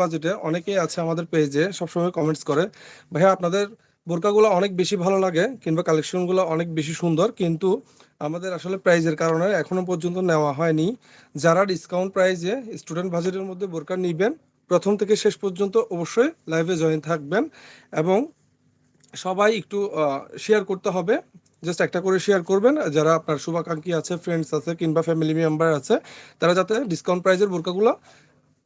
বাজেটে অনেকেই আছে আমাদের পেজে সবসময় কমেন্টস করে। ভাইয়া, আপনাদের বোরকাগুলো অনেক বেশি ভালো লাগে, কিংবা কালেকশনগুলো অনেক বেশি সুন্দর, কিন্তু আমাদের আসলে প্রাইজের কারণে এখনও পর্যন্ত নেওয়া হয়নি। যারা ডিসকাউন্ট প্রাইজে স্টুডেন্ট বাজেটের মধ্যে বোরকা নিবেন, প্রথম থেকে শেষ পর্যন্ত অবশ্যই লাইভে জয়েন থাকবেন এবং সবাই একটু শেয়ার করতে হবে। জাস্ট একটা করে শেয়ার করবেন। যারা আপনার শুভাকাঙ্ক্ষী আছে ফ্রেন্ডস আছে, কিংবা ফ্যামিলি মেম্বার আছে, তারা যাতে ডিসকাউন্ট প্রাইজের বোরকাগুলো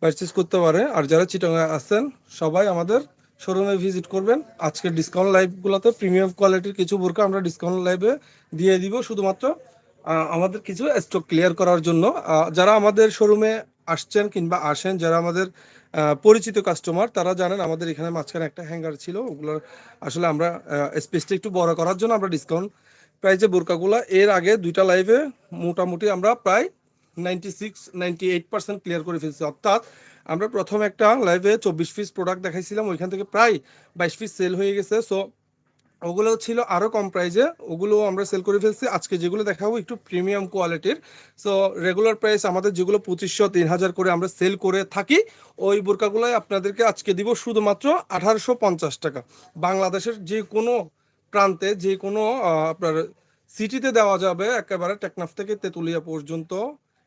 পারচেস করতে পারে। আর যারা চিটংয়ে আছেন, সবাই আমাদের শোরুমে ভিজিট করবেন। আজকের ডিসকাউন্ট লাইভগুলোতে প্রিমিয়াম কোয়ালিটির কিছু বোরকা আমরা ডিসকাউন্ট লাইভে দিয়ে দিব শুধুমাত্র আমাদের কিছু স্টক ক্লিয়ার করার জন্য। যারা আমাদের শোরুমে আসছেন কিংবা আসেন, যারা আমাদের পরিচিত কাস্টমার তারা জানেন আমাদের এখানে মাঝখানে একটা হ্যাঙ্গার ছিল। ওগুলোর আসলে আমরা স্পেসটা একটু বড় করার জন্য আমরা ডিসকাউন্ট প্রাইজে বোরকাগুলো এর আগে দুইটা লাইভে মোটামুটি আমরা প্রায় ninety six ninety eight percent clear করে ফেলছি। অর্থাৎ আমরা প্রথম একটা লাইভে চব্বিশ পিস প্রোডাক্ট দেখাইছিলাম, ওইখান থেকে প্রায় বাইশ পিস সেল হয়ে গেছে। সো ওগুলো ছিল আরও কম প্রাইজে ওগুলো আমরা সেল করে ফেলছি। আজকে যেগুলো দেখাবো একটু প্রিমিয়াম কোয়ালিটির সো রেগুলার প্রাইস আমাদের যেগুলো পঁচিশশো তিন হাজার করে আমরা সেল করে থাকি, ওই বোরকাগুলোই আপনাদেরকে আজকে দিব শুধুমাত্র আঠারোশো পঞ্চাশ টাকা। বাংলাদেশের যে কোনো প্রান্তে, যে কোনো আপনার সিটিতে দেওয়া যাবে একেবারে টেকনাফ থেকে তেঁতুলিয়া পর্যন্ত।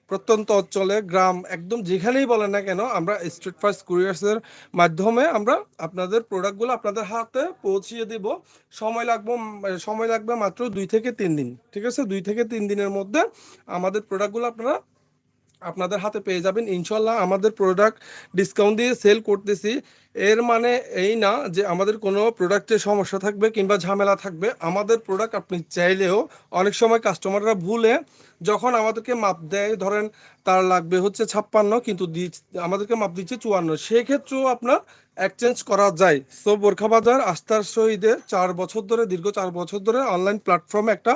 প্রত্যন্ত অঞ্চলে গ্রাম একদম যেখানেই বলেন না কেন, আমরা স্ট্রিট ফার্স্ট কুরিয়ার্সের মাধ্যমে আমরা আপনাদের প্রোডাক্টগুলো আপনাদের হাতে পৌঁছিয়ে দিব। সময় লাগবে সময় লাগবে মাত্র দুই থেকে তিন দিন, ঠিক আছে? দুই থেকে তিন দিনের মধ্যে আমাদের প্রোডাক্টগুলো আপনারা আপনাদের হাতে পেয়ে যাবেন। ইনশাল্লাহ আমাদের প্রোডাক্ট ডিসকাউন্ট দিয়ে সেল করতেছি। এর মানে এই না যে আমাদের কোনো প্রোডাক্টে সমস্যা থাকবে কিংবা ঝামেলা থাকবে। আমাদের প্রোডাক্ট আপনি চাইলেও অনেক সময় কাস্টমাররা ভুলে যখন আমাদেরকে মাপ দেয়, ধরেন তার লাগবে হচ্ছে ছাপ্পান্ন, কিন্তু আমাদেরকে মাপ দিচ্ছে চুয়ান্ন। সেক্ষেত্রেও আপনার এক্সচেঞ্জ করা যায়। সো বোরখা বাজার আস্থার সহিতে চার বছর ধরে, দীর্ঘ চার বছর ধরে অনলাইন প্ল্যাটফর্মে একটা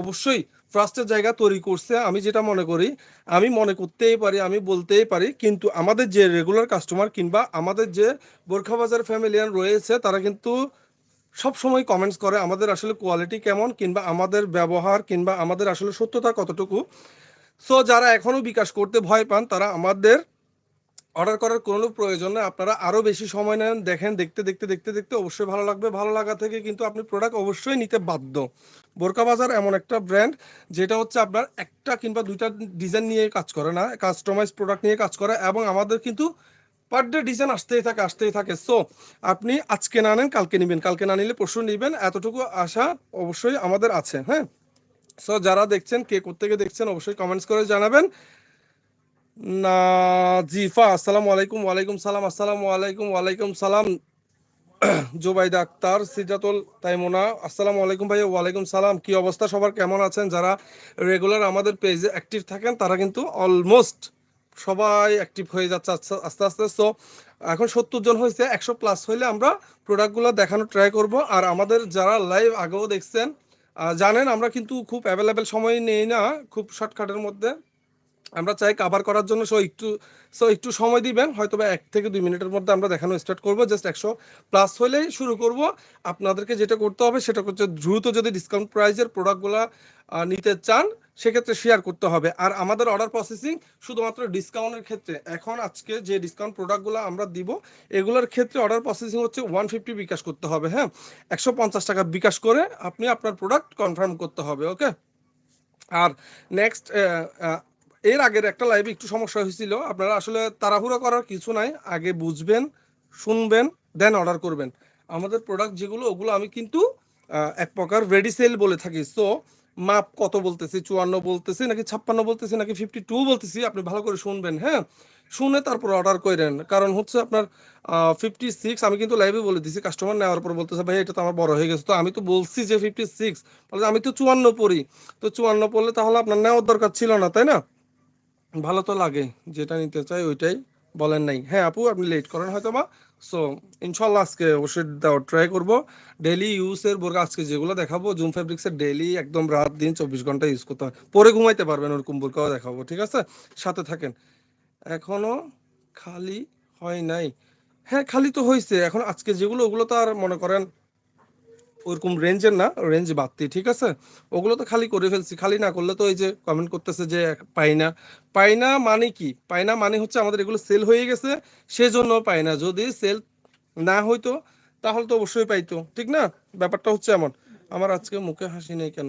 অবশ্যই ট্রাস্টের জায়গা তৈরি করছে, আমি যেটা মনে করি, আমি মনে করতেই পারি, আমি বলতেই পারি, কিন্তু আমাদের যে রেগুলার কাস্টমার কিংবা আমাদের যে বোরখা বাজার ফ্যামিলিয়ান রয়েছে, তারা কিন্তু সব সময় কমেন্টস করে আমাদের আসলে কোয়ালিটি কেমন কিংবা আমাদের ব্যবহার কিংবা আমাদের আসলে সত্যতা কতটুকু। সো যারা এখনও বিকাশ করতে ভয় পান, তারা আমাদের অর্ডার করার কোনো প্রয়োজন নেই আপনারা আরও বেশি সময় নেন, দেখেন, দেখতে দেখতে দেখতে দেখতে অবশ্যই ভালো লাগবে। ভালো লাগা থেকে কিন্তু আপনি প্রোডাক্ট অবশ্যই নিতে বাধ্য। বোরকা বাজার এমন একটা ব্র্যান্ড যেটা হচ্ছে আপনার একটা কিংবা দুইটা ডিজাইন নিয়ে কাজ করে না কাস্টমাইজ প্রোডাক্ট নিয়ে কাজ করে এবং আমাদের কিন্তু পার ডে ডিজাইন আসতেই থাকে আসতেই থাকে। সো আপনি আজকে না নেন, কালকে নেবেন। কালকে না নিলে পরশু নেবেন। এতটুকু আশা অবশ্যই আমাদের আছে হ্যাঁ? সো যারা দেখছেন, কে কোথেকে দেখছেন, অবশ্যই কমেন্টস করে জানাবেন। না জিফা আসসালামু আলাইকুম, ওয়ালাইকুম সালাম, আসসালামু আলাইকুম, ওয়ালাইকুম সালাম। জোবাইদা আক্তার সিজাতুল তাইমোনা, আসসালামু আলাইকুম ভাই ওয়ালাইকুম সালাম। কি অবস্থা? সবার কেমন আছেন? যারা রেগুলার আমাদের পেজে অ্যাক্টিভ থাকেন, তারা কিন্তু অলমোস্ট সবাই অ্যাক্টিভ হয়ে যাচ্ছে আস্তে- আস্তে সো এখন সত্তর জন হয়েছে, একশো প্লাস হইলে আমরা প্রোডাক্টগুলো দেখানো ট্রাই করব। আর আমাদের যারা লাইভ আগেও দেখছেন জানেন, আমরা কিন্তু খুব অ্যাভেলেবেল সময় নেই না, খুব শর্টকাটের মধ্যে। আমরা চাই কাভার করার জন্য সো একটু সো একটু সময় দিবেন হয়তো বা এক থেকে দুই মিনিটের মধ্যে আমরা দেখানো স্টার্ট করব জাস্ট একশো প্লাস হলেই শুরু করব। আপনাদেরকে যেটা করতে হবে সেটা হচ্ছে দ্রুত যদি ডিসকাউন্ট প্রাইজের প্রোডাক্টগুলো নিতে চান, সেক্ষেত্রে শেয়ার করতে হবে। আর আমাদের অর্ডার প্রসেসিং শুধুমাত্র ডিসকাউন্টের ক্ষেত্রে। এখন আজকে যে ডিসকাউন্ট প্রোডাক্টগুলো আমরা দিব, এগুলোর ক্ষেত্রে অর্ডার প্রসেসিং হচ্ছে ওয়ান ফিফটি বিকাশ করতে হবে হ্যাঁ? একশো পঞ্চাশ টাকা বিকাশ করে আপনি আপনার প্রোডাক্ট কনফার্ম করতে হবে ওকে আর নেক্সট এর আগের একটা লাইভে একটু সমস্যা হয়েছিল। আপনারা আসলে তাড়াহুড়া করার কিছু নাই, আগে বুঝবেন, শুনবেন দেন অর্ডার করবেন। আমাদের প্রোডাক্ট যেগুলো, ওগুলো আমি কিন্তু এক প্রকার রেডি সেল বলে থাকি। সো মাপ কত বলতেছি? চুয়ান্ন বলতেছি, নাকি ছাপ্পান্ন বলতেছি, নাকি ফিফটি টু বলতেছি? আপনি ভালো করে শুনবেন হ্যাঁ? শুনে তারপর অর্ডার করেন। কারণ হচ্ছে আপনার ফিফটি সিক্স আমি কিন্তু লাইভে বলে দিছি কাস্টমার নেওয়ার পর বলতেছে, ভাই, এটা তো আমার বড় হয়ে গেছে। তো আমি তো বলছি যে ফিফটি সিক্স আমি তো চুয়ান্ন পড়ি। তো চুয়ান্ন পড়লে তাহলে আপনার নেওয়ার দরকার ছিল না, তাই না? ভালো তো লাগে, যেটা নিতে চাই ওইটাই বলেন নাই। হ্যাঁ আপু, আপনি লেট করেন হয়তো বা সো ইনশাল্লাহ আজকে অবশ্যই দেওয়ার ট্রাই করব। ডেলি ইউজের বোরকা আজকে যেগুলো দেখাবো জুম ফেব্রিক্সের ডেলি একদম রাত দিন চব্বিশ ঘণ্টা ইউজ করতে হয়। পরে ঘুমাইতে পারবেন ওরকম বোরকাও দেখাবো, ঠিক আছে? সাথে থাকেন। এখনও খালি হয় নাই। হ্যাঁ খালি তো হয়েছে এখন আজকে যেগুলো, ওগুলো তো আর মনে করেন ওরকম রেঞ্জের না রেঞ্জ বাড়তি, ঠিক আছে? ওগুলো তো খালি করে ফেলছি, খালি না করলে তো এই যে কমেন্ট করতেছে যে পাই না পাই না মানে কি? পাই না মানে হচ্ছে আমাদের এগুলো সেল হয়ে গেছে, সেজন্য পাই না যদি সেল না হইতো, তাহলে তো অবশ্যই পাইতো, ঠিক না? ব্যাপারটা হচ্ছে এমন। আমার আজকে মুখে হাসি নেই কেন?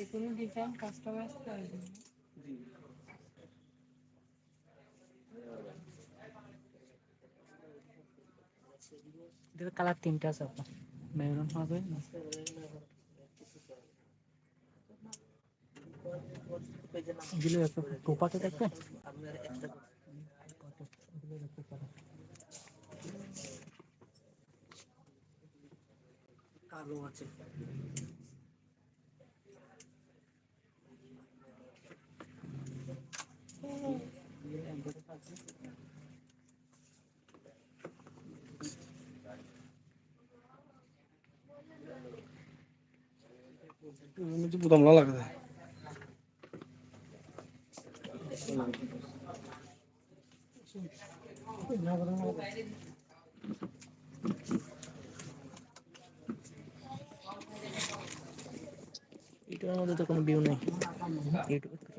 যে কোনো ডিজাইন কাস্টমাইজ করে এটার কালার তিনটা আছে আপনার। মেরুন হবে এগুলো একটু টোপাতে দেখবেন কালো আছে। मुझे बुदमला लग रहा है এটার মধ্যে তো কোনো ভিউ নেই ইউটিউবে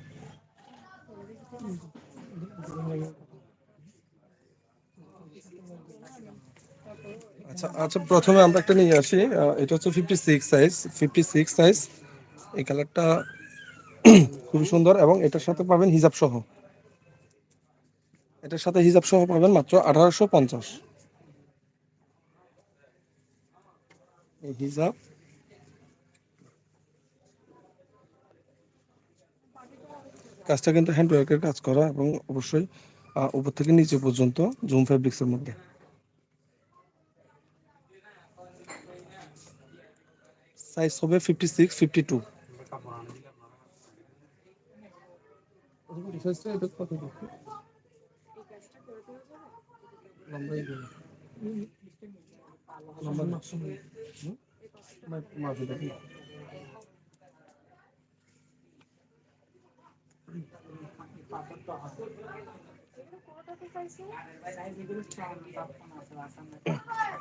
আচ্ছা আচ্ছা প্রথমে আমরা একটা নিয়ে আসি। এটা হচ্ছে fifty six size fifty six size এই কালারটা খুবই সুন্দর এবং এটার সাথে পাবেন হিজাব সহ। এটার সাথে হিজাব সহ পাবেন মাত্র আঠারোশো পঞ্চাশ। হিজাব। কাজটা কিন্তু হ্যান্ড ওয়ার্কের কাজ করা এবং অবশ্যই উপর থেকে নিচে পর্যন্ত জুম ফ্যাব্রিক্সের মধ্যে। সাইজ হবে ফিফটি সিক্স ফিফটি টু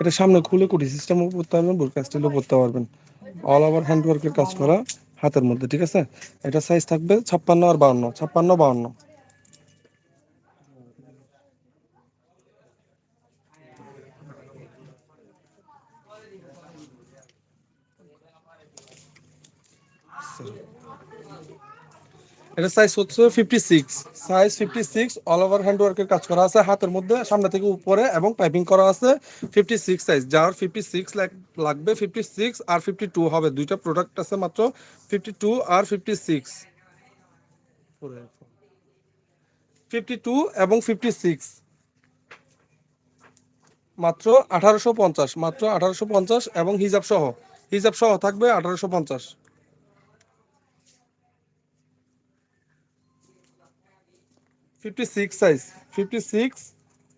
এটা সামনে খুলে কুটি সিস্টেমও পড়তে পারবেন বোরকা স্টাইলও করতে পারবেন। অল ওভার হ্যান্ডওয়ার্কের কাজ করা হাতের মধ্যে, ঠিক আছে? এটা সাইজ থাকবে ছাপ্পান্ন আর বাউন্ন, ছাপ্পান্ন, বাউন্ন। এটা সাইজ হচ্ছে fifty six size fifty six all over hand ওয়ার্কের কাজ করা আছে। হাতের মধ্যে, সামনে থেকে উপরে এবং পাইপিং করা আছে। ফিফটি সিক্স সাইজ যার ফিফটি সিক্স লাগবে ফিফটি সিক্স আর ফিফটি টু হবে। দুইটা প্রোডাক্ট আছে মাত্র ফিফটি টু আর ফিফটি সিক্স ফিফটি টু এবং ফিফটি সিক্স মাত্র আঠারোশো পঞ্চাশ, মাত্র আঠারোশো পঞ্চাশ এবং হিজাব সহ। হিজাব সহ থাকবে আঠারোশো পঞ্চাশ। Fifty six size fifty six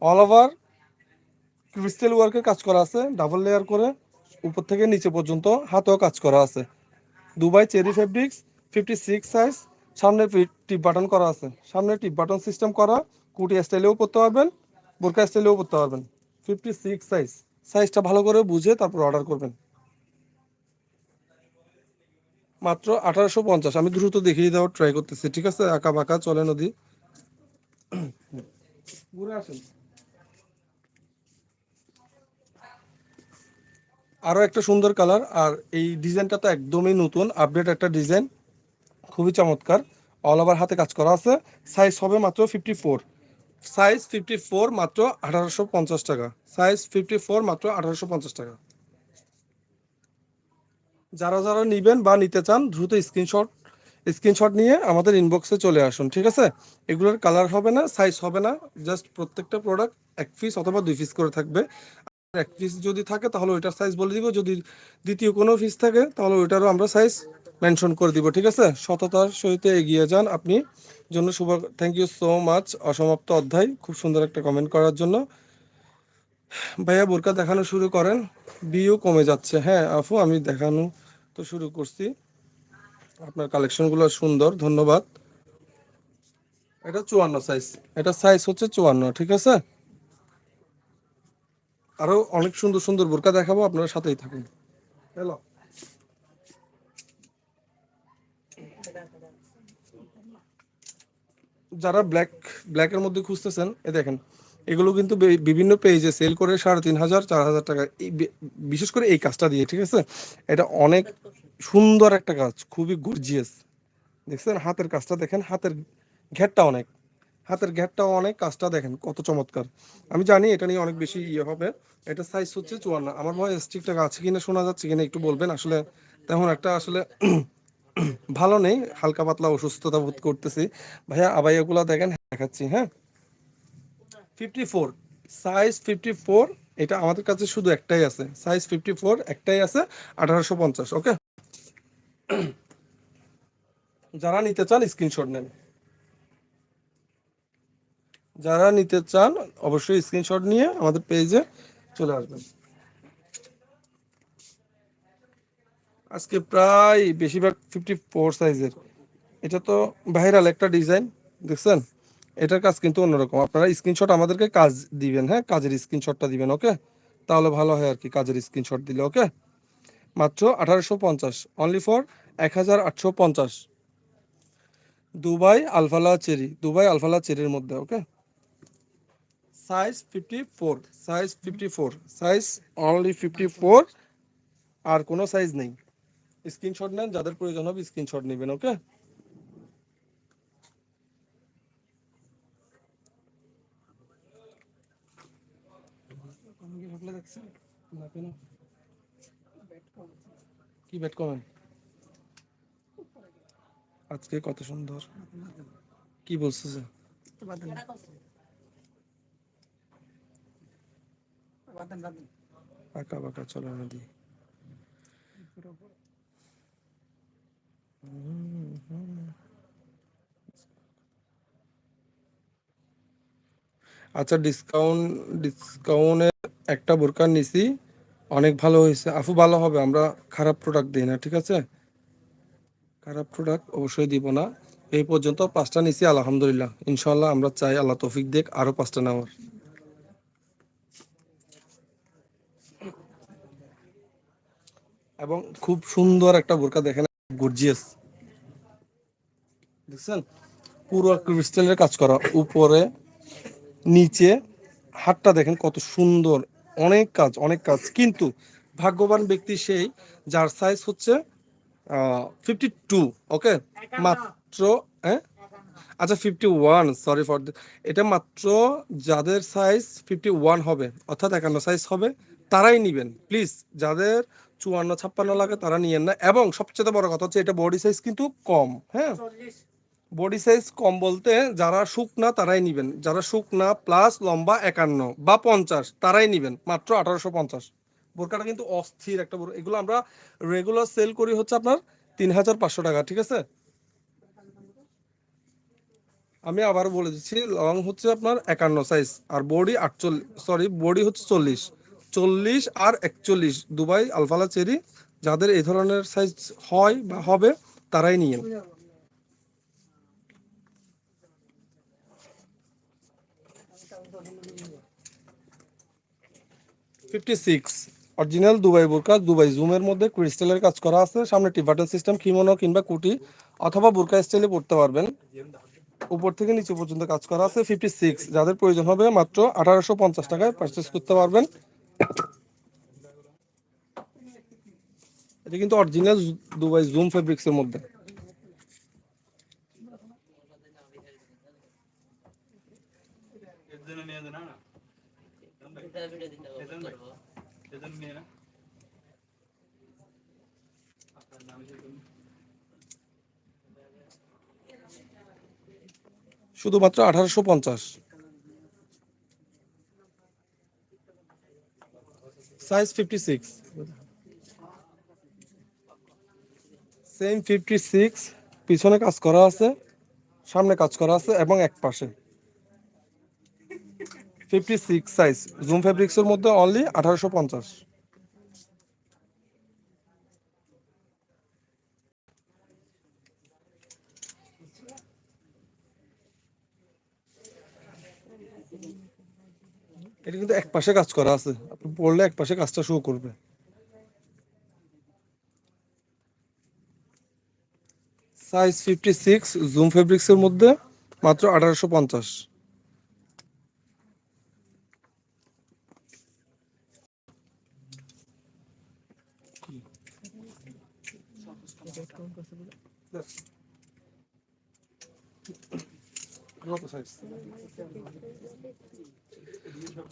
all over crystal ওয়ার্কের কাজ করা আছে ডাবল লেয়ার করে, উপর থেকে নিচে পর্যন্ত হাতেও কাজ করা আছে। Dubai cherry fabrics fifty six size সামনে টিপ বাটন করা আছে। সামনে টিপ বাটন সিস্টেম করা, কুটি স্টাইলেও করতে পারবেন, বোরকা স্টাইলেও করতে পারবেন। ফিফটি সিক্স সাইজ সাইজটা ভালো করে বুঝে তারপর অর্ডার করবেন। মাত্র আঠারোশো পঞ্চাশ, আমি দ্রুত দেখিয়ে দেওয়ার ট্রাই করতেছি, ঠিক আছে? আঁকা বাঁকা, চলে নদী। আরও একটা সুন্দর কালার, আর এই ডিজাইনটা তো একদমই নতুন আপডেট একটা ডিজাইন, খুবই চমৎকার অল ওভার হাতে কাজ করা আছে সাইজ হবে মাত্র fifty four size fifty four মাত্র আঠারোশো পঞ্চাশ টাকা সাইজ ফিফটি ফোর মাত্র আঠারোশো পঞ্চাশ টাকা। যারা যারা নিবেন বা নিতে চান, দ্রুত স্ক্রিনশট স্ক্রিনশট নিয়ে আমাদের ইনবক্সে চলে আসুন, ঠিক আছে? এগুলোর কালার হবে না সাইজ হবে না জাস্ট প্রত্যেকটা প্রোডাক্ট এক পিস অথবা দুই পিস করে থাকবে। এক পিস যদি থাকে, তাহলে ওইটার সাইজ বলে দিব। যদি দ্বিতীয় কোনো পিস থাকে, তাহলে ওইটারও আমরা সাইজ মেনশন করে দিব, ঠিক আছে? সততার সহিত এগিয়ে যান আপনি। জন্য শুভ থ্যাংক ইউ সো মাচ অসমাপ্ত অধ্যায়। খুব সুন্দর একটা কমেন্ট করার জন্য। ভাইয়া, বোরকা দেখানো শুরু করেন। বিও কমে যাচ্ছে। হ্যাঁ আফু, আমি দেখানো তো শুরু করছি। আপনার কালেকশনগুলো সুন্দর, ধন্যবাদ। এটা চুয়ান্ন সাইজ এটা সাইজ হচ্ছে চুয়ান্ন, ঠিক আছে? আরও অনেক সুন্দর সুন্দর বোরকা দেখাবো, আপনারা সাথেই থাকুন। হ্যালো। যারা ব্ল্যাক ব্ল্যাকের মধ্যে খুঁজতেছেন, এ দেখেন, এগুলো কিন্তু বিভিন্ন পেজে সেল করে সাড়ে তিন হাজার, চার হাজার টাকা বিশেষ করে এই কাজটা দিয়ে, ঠিক আছে? এটা অনেক সুন্দর একটা কাজ খুবই গর্জিয়াস দেখছেন? হাতের কাজটা দেখেন, হাতের ঘেরটা অনেক। হাতের ঘেরটাও অনেক, কাজটা দেখেন, কত চমৎকার। আমি জানি এটা নিয়ে অনেক বেশি ইয়ে হবে, এটা সাইজ হচ্ছে চুয়ান্ন। আমার ভয় স্টিকটা আছে কিনা শোনা যাচ্ছে কিনা একটু বলবেন। আসলে তেমন একটা আসলে ভালো নেই, হালকা পাতলা অসুস্থতা বোধ করতেছি। ভাইয়া আবাইয়াগুলা দেখেন, দেখাচ্ছি হ্যাঁ? Fifty four size fifty four এটা আমাদের কাছে শুধু একটাই আছে। সাইজ ফিফটি ফোর একটাই আছে, আঠারোশো পঞ্চাশ ওকে যারা নিতে চান স্ক্রিনশট নেন। যারা নিতে চান, অবশ্যই স্ক্রিনশট নিয়ে আমাদের পেজে চলে আসবেন। আজকে প্রায় বেশিরভাগ ফিফটি ফোর সাইজের এটা তো ভাইরাল একটা ডিজাইন দেখছেন? এটার কাজ কিন্তু অন্যরকম। আপনারা স্ক্রিনশট আমাদেরকে কাজ দিবেন হ্যাঁ? কাজের স্ক্রিনশটটা দিবেন ওকে তাহলে ভালো হয় আর কি, কাজের স্ক্রিনশট দিলে ওকে মাত্র আঠারোশো পঞ্চাশ অনলি ফর এক হাজার আটশো পঞ্চাশ। Dubai Al Falah cherry, Dubai Al Falah চেরির মধ্যে okay size fifty four size fifty four size only fifty four আর কোনো সাইজ নেই। স্ক্রিনশট নেন, যাদের প্রয়োজন হবে স্ক্রিনশট নেবেন ওকে কি কমেন আজকে কত সুন্দর। কি বলতেছে আঁকা বাঁকা নদী আচ্ছা ডিসকাউন্ট ডিসকাউন্টে একটা বোরকা নিছি। অনেক ভালো হয়েছে। আফু ভালো হবে, আমরা খারাপ প্রোডাক্ট দিই না, ঠিক আছে? খারাপ প্রোডাক্ট অবশ্যই দিব না। এই পর্যন্ত পাঁচটা নিছি, আলহামদুলিল্লাহ। ইনশাল্লাহ আমরা চাই আল্লাহ তৌফিক দেখ আরও পাঁচটা নেওয়ার। এবং খুব সুন্দর একটা বোরকা দেখেন গর্জিয়াস দেখছেন? পুরো ক্রিস্টালের কাজ করা। উপরে, নিচে, হাতটা দেখেন কত সুন্দর। অনেক কাজ অনেক কাজ। কিন্তু ভাগ্যবান ব্যক্তি সেই যার সাইজ হচ্ছে ফিফটি টু ওকে মাত্র হ্যাঁ? আচ্ছা ফিফটি ওয়ান সরি ফর এটা মাত্র যাদের সাইজ ফিফটি ওয়ান হবে, অর্থাৎ একান্ন সাইজ হবে, তারাই নিবেন। প্লিজ যাদের চুয়ান্ন, ছাপ্পান্ন লাগে, তারা নিয়েন না। এবং সবচেয়ে বড় কথা হচ্ছে, এটা বডি সাইজ কিন্তু কম হ্যাঁ? বডি সাইজ কম বলতে যারা শুকনা তারাই নিবেন। যারা শুকনা প্লাস লম্বা একান্ন বা পঞ্চাশ তারাই নিবেন, মাত্র আঠারোশো পঞ্চাশ। বোরকাটা কিন্তু অস্থির একটা বোরকা। এগুলো আমরা রেগুলার সেল করি হচ্ছে আপনার তিন হাজার পাঁচশো টাকা, ঠিক আছে? আমি আবার বলে দিচ্ছি লং হচ্ছে আপনার একান্ন সাইজ আর বডি আটচল্লিশ সরি বডি হচ্ছে চল্লিশ। চল্লিশ আর একচল্লিশ, দুবাই, আলফালা চেরি, যাদের এই ধরনের সাইজ হয় বা হবে, তারাই নিয়ে ফিফটি সিক্স অরিজিনাল দুবাই বোরকা দুবাই জুমের মধ্যে ক্রিস্টালের কাজ করা আছে। সামনে টিবাটন সিস্টেম কিমোনো কিংবা কুটি, অথবা বোরকা স্টাইলে পড়তে পারবেন। উপর থেকে নিচে পর্যন্ত কাজ করা আছে ফিফটি সিক্স যাদের প্রয়োজন হবে মাত্র আঠারোশো পঞ্চাশ টাকায় পারচেস করতে পারবেন। এটা কিন্তু অরিজিনাল দুবাই জুম ফেব্রিক্স এর মধ্যে। শুধুমাত্র আঠারোশো পঞ্চাশ। Size fifty six same fifty six পিছনে কাজ করা আছে, সামনে কাজ করা আছে এবং এক পাশে। ফিফটি সিক্স সাইজ জুম ফেব্রিক্সের মধ্যে অনলি আঠারোশো পঞ্চাশ। এটা কিন্তু এক পাশে কাজ করা আছে। আপনি পড়লে এক পাশে কাজটা শো করবে। সাইজ ফিফটি সিক্স জুম ফেব্রিক্সের মধ্যে মাত্র আঠারোশো পঞ্চাশ।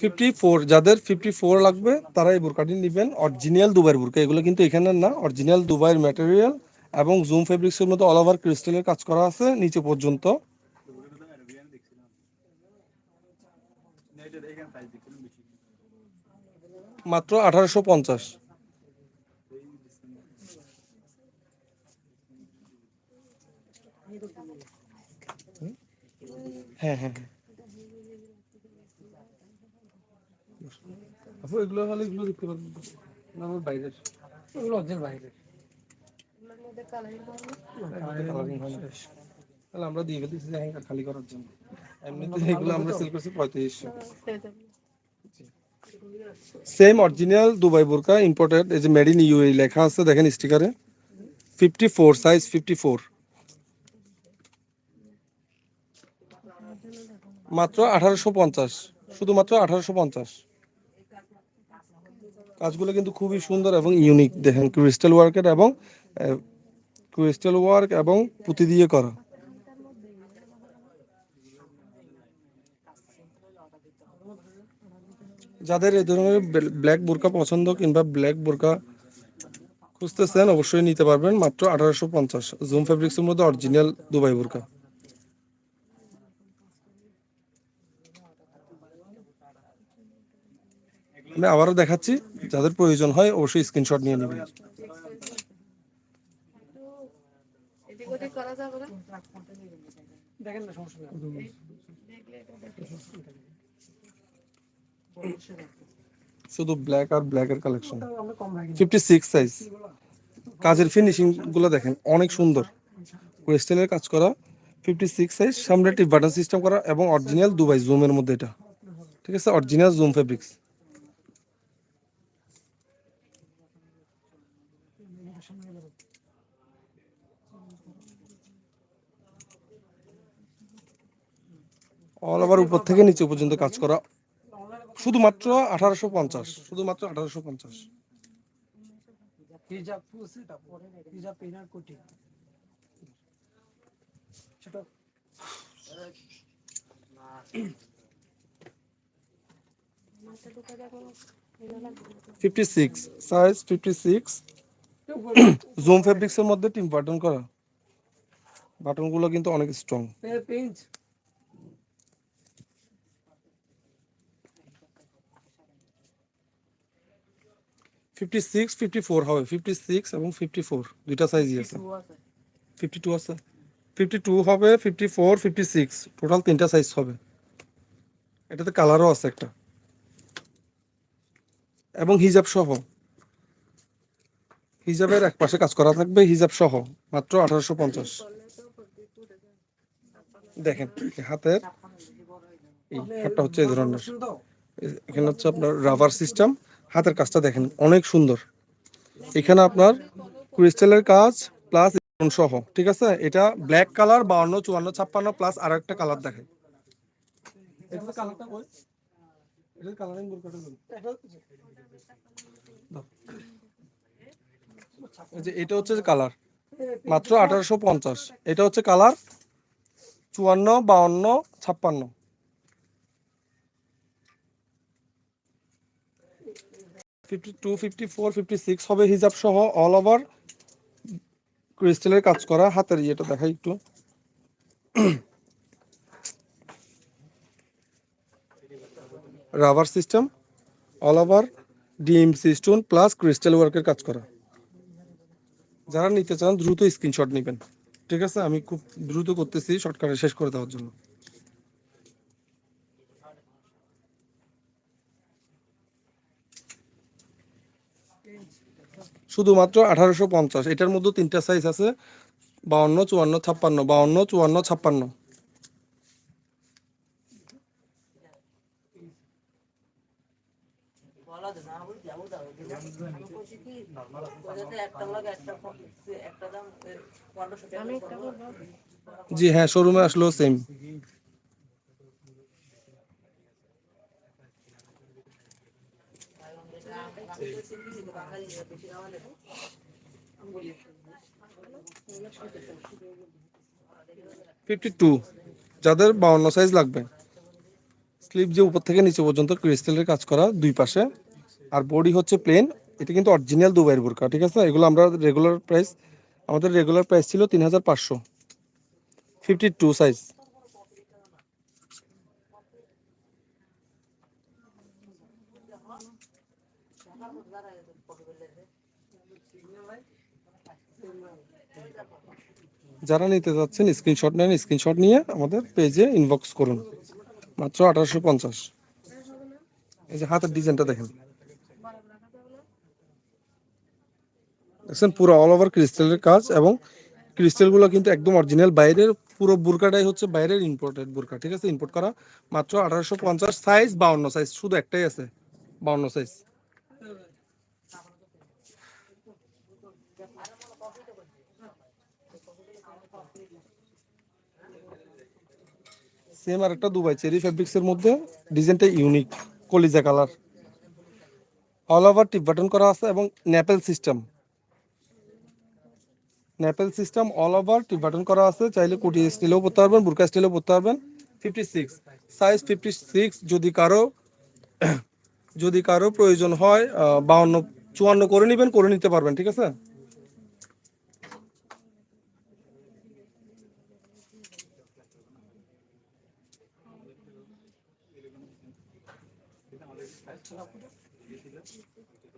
ফিফটি ফোর যাদের ফিফটি ফোর লাগবে, তারা এই বোরকাটি নেবেন। অরিজিনাল দুবাইয়ের বোরকা, এগুলো কিন্তু এখানের না। অরিজিনাল দুবাইয়ের ম্যাটেরিয়াল এবং জুম ফেব্রিক্সের মধ্যে অল ওভার ক্রিস্টালের কাজ করা আছে, নিচে পর্যন্ত। মাত্র আঠারোশো পঞ্চাশ। হ্যাঁ হ্যাঁ হ্যাঁ আপু এগুলো হলে এগুলো দেখতে পারবেন না আমার বাইরের এগুলো অরিজিনাল বাইরে। তাহলে আমরা দিয়ে ফেলতেছি যে হ্যাঙ্গার খালি করার জন্য। এমনিতে এগুলো আমরা সেল করছি পঁয়ত্রিশশো সেম অরিজিনাল দুবাই বোরকা ইম্পোর্টেড এই যে মেড ইন ইউএই লেখা আছে দেখেন স্টিকারে fifty four size fifty four মাত্র আঠারোশো পঞ্চাশ, শুধুমাত্র আঠারোশো পঞ্চাশ। কাজগুলো কিন্তু খুবই সুন্দর এবং ইউনিক দেখেন ক্রিস্টাল ওয়ার্কের এবং ক্রিস্টাল ওয়ার্ক এবং পুঁতি দিয়ে করা। যাদের এই ধরনের ব্ল্যাক বোরকা পছন্দ কিংবা ব্ল্যাক বোরকা খুঁজতেছেন, অবশ্যই নিতে পারবেন মাত্র আঠারোশো পঞ্চাশ। জুম ফেব্রিক্সের মধ্যে অরিজিনাল দুবাই বোরকা আমি আবারও দেখাচ্ছি যাদের প্রয়োজন হয় অবশ্যই স্ক্রিনশট নিয়ে নেবেন। দেখেন না সমস্যা শুধু ব্ল্যাক আর ব্ল্যাকের কালেকশন ফিফটি সিক্স সাইজ কাজের ফিনিশিংগুলো দেখেন অনেক সুন্দর। ক্রিস্টালের কাজ করা ফিফটি সিক্স সাইজ সামনে একটি বাটন সিস্টেম করা এবং অরিজিনাল দুবাই জুমের মধ্যে এটা। ঠিক আছে original zoom fabrics all over উপর থেকে নিচে পর্যন্ত কাজ করা। শুধুমাত্র আঠারোশো পঞ্চাশ শুধুমাত্র আঠারোশো পঞ্চাশ। Fifty six size fifty six zoom ফেব্রিক্সের মধ্যে টিম বাটন করা। বাটনগুলো কিন্তু অনেক strong fifty six fifty four হবে। ফিফটি সিক্স এবং ফিফটি ফোর দুইটা সাইজই আছে। ফিফটি টু আছে। ফিফটি টু হবে fifty four fifty six total তিনটা সাইজ হবে। এটাতে কালারও আছে একটা। এবং হিজাব সহ। হিজাবের এক পাশে কাজ করা থাকবে হিজাব সহ মাত্র আঠারোশো পঞ্চাশ। দেখেন হাতের এই হাতটা হচ্ছে এই ধরনের। এখানে হচ্ছে আপনার রাবার সিস্টেম হাতের কাজটা দেখেন, অনেক সুন্দর। এখানে আপনার ক্রিস্টালের কাজ প্লাস সহ, ঠিক আছে? এটা ব্ল্যাক কালার বাউন্ন, চুয়ান্ন, ছাপ্পান্ন প্লাস আর একটা কালার দেখেন এটা হচ্ছে কালার মাত্র আঠারোশো পঞ্চাশ। এটা হচ্ছে কালার চুয়ান্ন, বাউন্ন, ছাপ্পান্ন। Fifty two fifty four fifty six হবে হিজাব সহ অল ওভার ক্রিস্টালের কাজ করা, হাতের ইয়েটা দেখাই একটু। Rubber system all over DMC stone plus crystal ওয়ার্কের কাজ করা। যারা নিতে চান, দ্রুত স্ক্রিনশট নেবেন। ঠিক আছে, আমি খুব দ্রুত করতেছি শর্টকাটে শেষ করে দেওয়ার জন্য। শুধুমাত্র আঠারোশো পঞ্চাশ। এটার মধ্যে তিনটা সাইজ আছে, বাউন্ন, চুয়ান্ন, ছাপ্পান্ন। বাউন্ন, চুয়ান্ন, ছাপ্পান্ন। জি হ্যাঁ শোরুমে আসলেও সেম ফিফটি টু যাদের বাউন্ন সাইজ লাগবে। স্লিপ যে উপর থেকে নিচে পর্যন্ত ক্রিস্টালের কাজ করা দুই পাশে। আর বডি হচ্ছে প্লেন এটা কিন্তু অরিজিনাল দুবাইয়ের বোরকা, ঠিক আছে? এগুলো আমরা রেগুলার প্রাইস আমাদের রেগুলার প্রাইস ছিল তিন হাজার পাঁচশো। ফিফটি টু সাইজ যারা নিতে যাচ্ছেন স্ক্রিনশট নেন স্ক্রিনশট নিয়ে আমাদের পেজে ইনবক্স করুন। মাত্র আঠারোশো পঞ্চাশ। এই যে হাতের ডিজাইনটা দেখেন। দেখছেন, পুরো অল ওভার ক্রিস্টালের কাজ এবং ক্রিস্টালগুলো কিন্তু একদম অরিজিনাল বাইরের পুরো বুরকাটাই হচ্ছে বাইরের ইম্পোর্টেড বুরকা ঠিক আছে? ইম্পোর্ট করা মাত্র আঠারোশো পঞ্চাশ সাইজ বাউন্ন সাইজ শুধু একটাই আছে, বাউন্ন সাইজ সেম আর একটা দুবাই চেরি ফেব্রিক্স এর মধ্যে ডিজাইনটা ইউনিক কলিজা colour all over tip button করা আছে এবং ন্যাপেল system ন্যাপেল system all over tip button করা আছে, চাইলে কুটি স্টিলেও পড়তে পারবেন বুরকা স্টিলেও পড়তে পারবেন। Fifty six size fifty six যদি কারও যদি কারও প্রয়োজন হয় বাউন্ন, চুয়ান্ন করে নেবেন, করে নিতে পারবেন, ঠিক আছে?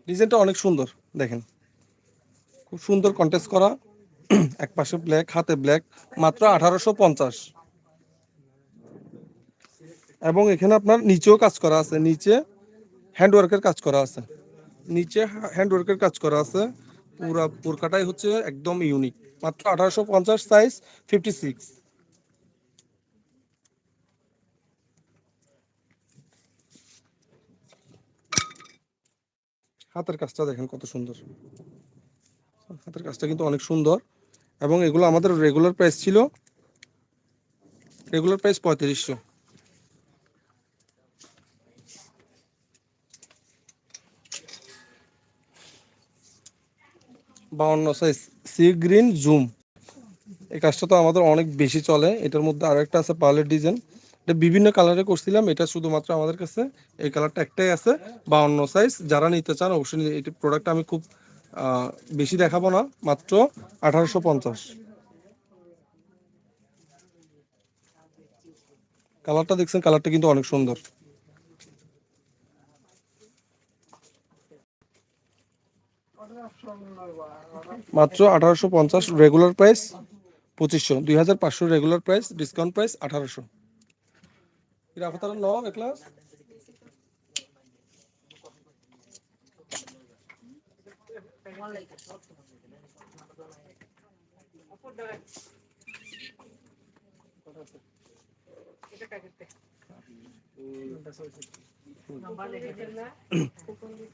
ডিজাইনটা অনেক সুন্দর, দেখেন। খুব সুন্দর কন্টেস্ট করা, এক পাশে ব্ল্যাক হাতে ব্ল্যাক মাত্র আঠারোশো পঞ্চাশ। এবং এখানে আপনার নিচেও কাজ করা আছে, নিচে হ্যান্ডওয়ার্কের কাজ করা আছে। নিচে হ্যান্ডওয়ার্কের কাজ করা আছে, পুরা পুরকাটাই হচ্ছে একদম ইউনিক মাত্র আঠারোশো পঞ্চাশ সাইজ ফিফটি সিক্স হাতের কাজটা দেখেন কত সুন্দর। হাতের কাজটা কিন্তু অনেক সুন্দর। এবং এগুলো আমাদের রেগুলার প্রাইস ছিল রেগুলার প্রাইস পঁয়ত্রিশশো। বাউন্ন সাইজ সি গ্রিন জুম এই কাজটা তো আমাদের অনেক বেশি চলে। এটার মধ্যে আরও একটা আছে পার্লের ডিজাইন এটা বিভিন্ন কালারে করছিলাম এটা শুধুমাত্র আমাদের কাছে। এই কালারটা একটাই আছে, বা অন্য সাইজ যারা নিতে চান, অবশ্যই এই প্রোডাক্ট আমি খুব বেশি দেখাবো না, মাত্র আঠারোশো পঞ্চাশ। কালারটা দেখছেন, কালারটা কিন্তু অনেক সুন্দর। মাত্র আঠারোশো পঞ্চাশ রেগুলার প্রাইস পঁচিশশো। দুই হাজার পাঁচশো রেগুলার প্রাইস ডিসকাউন্ট প্রাইস আঠারোশো।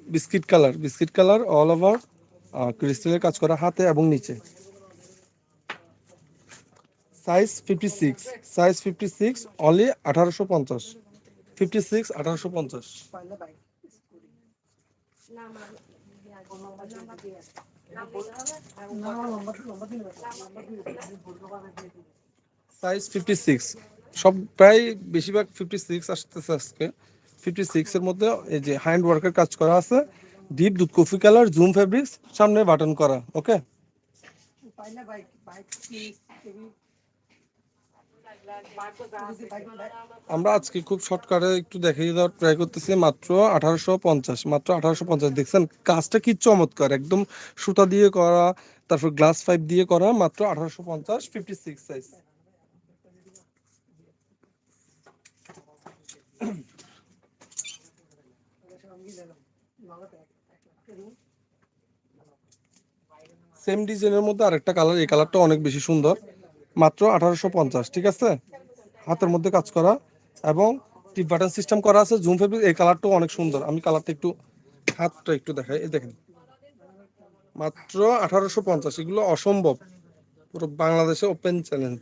Biscuit colour biscuit colour all over ক্রিস্টালের কাজ করা হাতে এবং নিচে। Size fifty six size fifty six only আঠারোশো পঞ্চাশ। ফিফটি সিক্স আঠারোশো পঞ্চাশ। সাইজ ফিফটি সিক্স সব প্রায় বেশিরভাগ ফিফটি সিক্স আসতেছে আজকে। ফিফটি সিক্সের মধ্যে এই যে হ্যান্ড ওয়ার্কের কাজ করা আছে ডিপ দুধ কফি কালার জুম ফেব্রিক্স সামনে বাটন করা ওকে আমরা আজকে খুব শর্টকাটে একটু দেখিয়ে দেওয়ার ট্রাই করতেছি, মাত্র আঠারোশো পঞ্চাশ, মাত্র আঠারোশো পঞ্চাশ। দেখছেন, কাজটা কি চমৎকার, একদম সুতা দিয়ে করা, তারপর গ্লাস পাইপ দিয়ে করা, মাত্র আঠারোশো পঞ্চাশ ফিফটি সিক্স সাইজ সেম ডিজাইনের মধ্যে আরেকটা কালার এই কালারটা অনেক বেশি সুন্দর। মাত্র আঠারোশো পঞ্চাশ, ঠিক আছে? হাতের মধ্যে কাজ করা এবং টিপ বাটন সিস্টেম করা আছে। জুম ফেব্রিক এই কালারটাও অনেক সুন্দর। আমি কালারটা একটু, হাতটা একটু দেখাই। এই দেখেন। মাত্র আঠারোশো পঞ্চাশ, এগুলো অসম্ভব। পুরো বাংলাদেশে ওপেন চ্যালেঞ্জ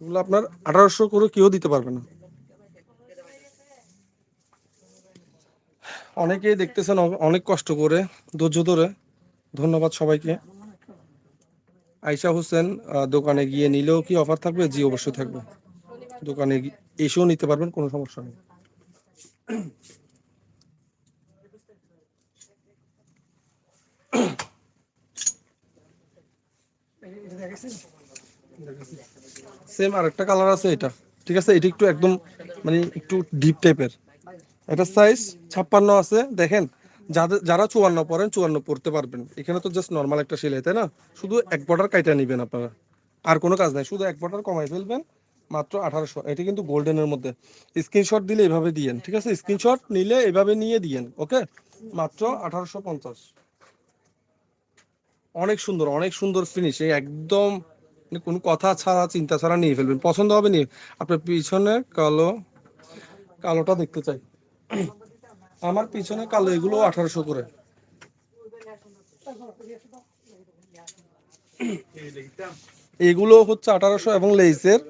এগুলো আপনার আঠারোশো করে কেউ দিতে পারবে না। অনেকেই দেখতেছেন অনেক কষ্ট করে, ধৈর্য ধরে। ধন্যবাদ সবাইকে। আয়শা হোসেন দোকানে গিয়ে নিলেও কি অফার থাকবে? জি, অবশ্যই থাকবে। দোকানে এসেও নিতে পারবেন, কোনো সমস্যা নেই। সেম আরেকটা কালার আছে এটা। ঠিক আছে? এটা একটু একদম মানে একটু ডিপ টাইপের এটা সাইজ ছাপ্পান্ন আছে। দেখেন যাদের যারা চুয়ান্ন পড়েন চুয়ান্ন পড়তে পারবেন। এখানে তো জাস্ট নর্মাল একটা সেলাই, তাই না? শুধু এক বর্ডার কাইটা নেবেন আপনারা। আর কোনো কাজ নাই, শুধু এক বর্ডার কমাই ফেলবেন, মাত্র আঠারোশো। এটা কিন্তু গোল্ডেনের মধ্যে। স্ক্রিনশট দিলে এভাবে দিয়েন, ঠিক আছে? স্ক্রিনশট নিলে এভাবে নিয়ে দিয়েন, ওকে? মাত্র আঠারোশো পঞ্চাশ। অনেক সুন্দর অনেক সুন্দর ফিনিশ এই একদম কোনো কথা ছাড়া, চিন্তা ছাড়া নিয়ে ফেলবেন। পছন্দ হবে নিয়ে। আপনার পিছনে কালো, কালোটা দেখতে চাই। আমার পিছনে কালো, এগুলো আঠারোশো করে। এগুলো হচ্ছে আঠারোশো এবং লেসের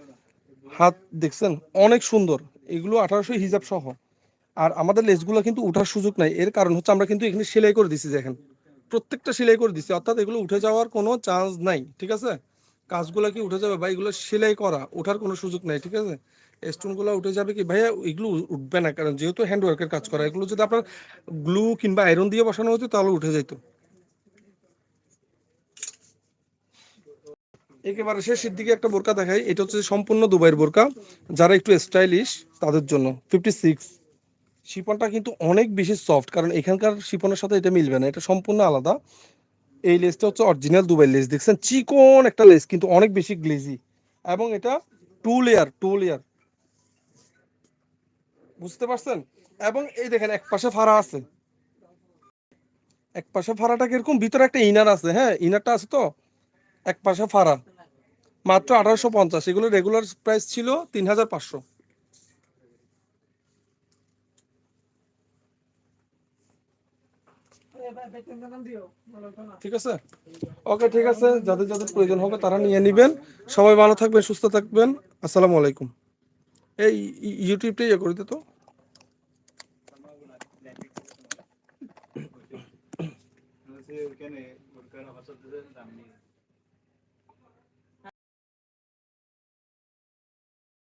হাত, দেখছেন? অনেক সুন্দর। এগুলো আঠারোশো হিজাব সহ। আর আমাদের লেসগুলো কিন্তু উঠার সুযোগ নাই। এর কারণ হচ্ছে আমরা কিন্তু এখানে সেলাই করে দিছি, দেখেন। প্রত্যেকটা সেলাই করে দিছি, অর্থাৎ এগুলো উঠে যাওয়ার কোনো চান্স নাই, ঠিক আছে? কাজগুলো কি উঠে যাবে? বা এগুলো সেলাই করা, ওঠার কোনো সুযোগ নাই, ঠিক আছে? স্টোনগুলো উঠে যাবে কি? ভাইয়া, এগুলো উঠবে না, কারণ যেহেতু হ্যান্ডওয়ার্কের কাজ করা, এগুলো যদি আপনার গ্লু কিংবা আয়রন দিয়ে বসানো হতো, তাহলে উঠে যেত। একেবারে শেষের দিকে একটা বোরকা দেখাই, এটা হচ্ছে সম্পূর্ণ দুবাইয়ের বোরকা। যারা একটু স্টাইলিশ, তাদের জন্য। ফিফটি সিক্স শিপনটা কিন্তু অনেক বেশি সফট, কারণ এখানকার শিপনের সাথে এটা মিলবে না, এটা সম্পূর্ণ আলাদা। এই লেসটা হচ্ছে অরিজিনাল দুবাই লেস দেখছেন? চিকন একটা লেস কিন্তু অনেক বেশি গ্লেজি এবং এটা টু লেয়ার টু লেয়ার বুঝতে পারছেন? এবং এই দেখেন, এক পাশে ফাড়া আছে। এক পাশে ফাড়াটা কীরকম? ভিতরে একটা ইনার আছে হ্যাঁ? ইনারটা আছে তো? এক পাশে ফাড়া। মাত্র আঠারোশো পঞ্চাশ। এগুলো রেগুলার প্রাইস ছিল তিন হাজার পাঁচশো। ঠিক আছে? ওকে ঠিক আছে। যাদের যাদের প্রয়োজন হবে তারা নিয়ে নিবেন। সবাই ভালো থাকবেন সুস্থ থাকবেন। আসসালামু আলাইকুম। এই ইউটিউবটাই ইউটিউবটা ইয়ে করে দিত ওখানে